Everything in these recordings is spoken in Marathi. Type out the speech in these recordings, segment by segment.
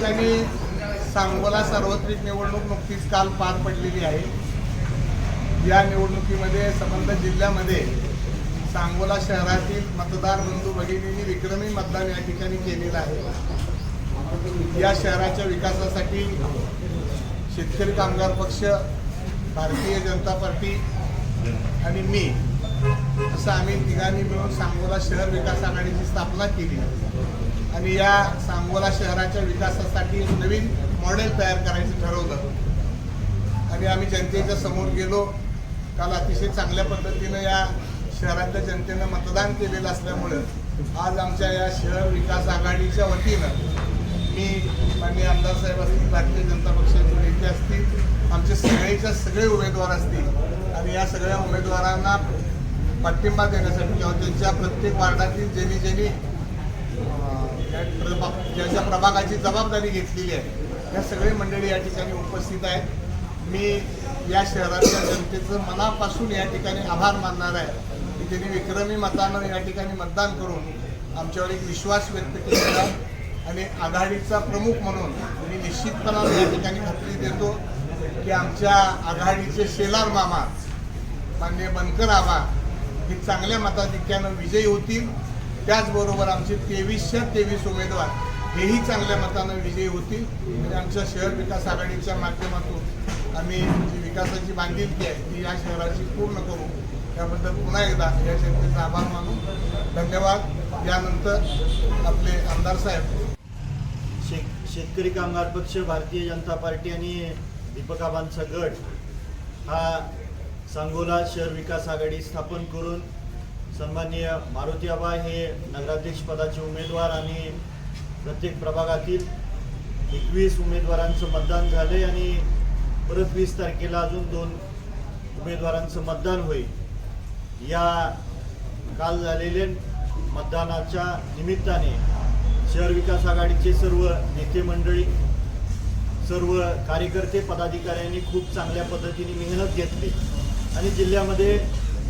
ठिकाणी सांगोला सार्वत्रिक निवडणूक नुकतीच काल पार पडलेली आहे. या निवडणुकीमध्ये संबंध जिल्ह्यामध्ये सांगोला शहरातील मतदार बंधू भगिनींनी विक्रमी मतदान या ठिकाणी केलेलं आहे. या शहराच्या विकासासाठी शेतकरी कामगार पक्ष भारतीय जनता पार्टी आणि मी असं आम्ही तिघांनी मिळून सांगोला शहर विकास आघाडीची स्थापना केली. आणि या सांगोला शहराच्या विकासासाठी एक नवीन मॉडेल तयार करायचं ठरवलं. आणि आम्ही जनतेच्या समोर गेलो. काल अतिशय चांगल्या पद्धतीनं या शहरातल्या जनतेनं मतदान केलेलं असल्यामुळं आज आमच्या या शहर विकास आघाडीच्या वतीनं मी माननीय आमदार साहेब असतील भारतीय जनता पक्षाचे नेते असतील आमचे सगळेच्या सगळे उमेदवार असतील. आणि या सगळ्या उमेदवारांना पाठिंबा देण्यासाठी किंवा त्यांच्या प्रत्येक वार्डातील ज्यांनी ज्यांनी प्रभा- ज्यांच्या प्रभागाची जबाबदारी घेतलेली आहे या सगळे मंडळी या ठिकाणी उपस्थित आहेत. मी या शहरातल्या जनतेचं मनापासून या ठिकाणी आभार मानणार आहे की त्यांनी विक्रमी मतानं या ठिकाणी मतदान करून आमच्यावर एक विश्वास व्यक्त केलेला आणि आघाडीचा प्रमुख म्हणून मी निश्चितपणाने या ठिकाणी खात्री देतो की आमच्या आघाडीचे शेलार मामा माननीय बनकर आबा हे चांगल्या मताधिक्यानं विजयी होतील. त्याचबरोबर आमचे तेवीसच्या तेवीस उमेदवार हेही चांगल्या मतानं विजयी होतील. म्हणजे आमच्या शहर विकास आघाडीच्या माध्यमातून आम्ही जी विकासाची बांधिलकी आहे ती या शहराची पूर्ण करू. त्याबद्दल पुन्हा एकदा या जनतेचा आभार मानू. धन्यवाद. यानंतर आपले आमदार साहेब. शेतकरी कामगार पक्ष भारतीय जनता पार्टी आणि दीपकाबांचा गट हा सांगोला शहर विकास आघाडी स्थापन करून सन्माननीय मारुती आबा हे नगराध्यक्ष पदाचे उमेदवार आणि प्रत्येक प्रभागातील एकवीस उमेदवारांचं मतदान झाले आणि परत वीस तारखेला अजून दोन उमेदवारांचं मतदान होईल. या काल झालेल्या मतदानाच्या निमित्ताने शहर विकास आघाडीचे सर्व नेते मंडळी सर्व कार्यकर्ते पदाधिकाऱ्यांनी खूप चांगल्या पद्धतीने मेहनत घेतली. आणि जिल्ह्यामध्ये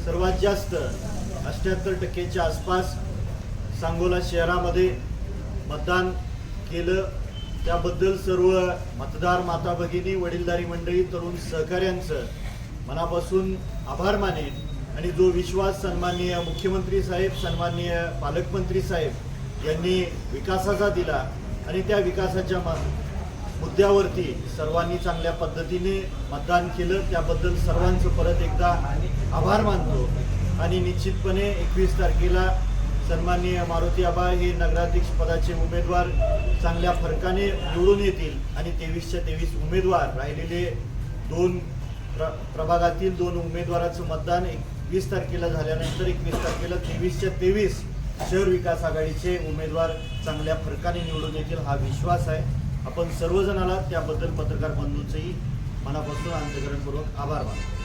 सर्वात जास्त अठ्ठ्याहत्तर टक्केच्या आसपास सांगोला शहरामध्ये मतदान केलं. त्याबद्दल सर्व मतदार माता भगिनी वडीलधारी मंडळी तरुण सहकाऱ्यांचं मनापासून आभार मानेन. आणि जो विश्वास सन्माननीय मुख्यमंत्री साहेब सन्माननीय पालकमंत्री साहेब यांनी विकासाचा दिला आणि त्या विकासाच्या मा- मुद्द्यावरती सर्वांनी चांगल्या पद्धतीने मतदान केलं त्याबद्दल सर्वांचं परत एकदा आभार मानतो. आणि निश्चितपणे एकवीस तारखेला सन्माननीय मारुती आबा हे नगराध्यक्ष पदाचे उमेदवार चांगल्या फरकाने निवडून येतील आणि तेवीसच्या तेवीस उमेदवार राहिलेले दोन प्र प्रभागातील दोन उमेदवाराचं मतदान एकवीस तारखेला झाल्यानंतर एकवीस तारखेला तेवीसच्या तेवीस शहर विकास आघाडीचे उमेदवार चांगल्या फरकाने निवडून येतील हा विश्वास आहे. आपण सर्वजण आलात त्याबद्दल पत्रकार बंधूंचंही मनापासून अंतकरणपूर्वक आभार मानतो.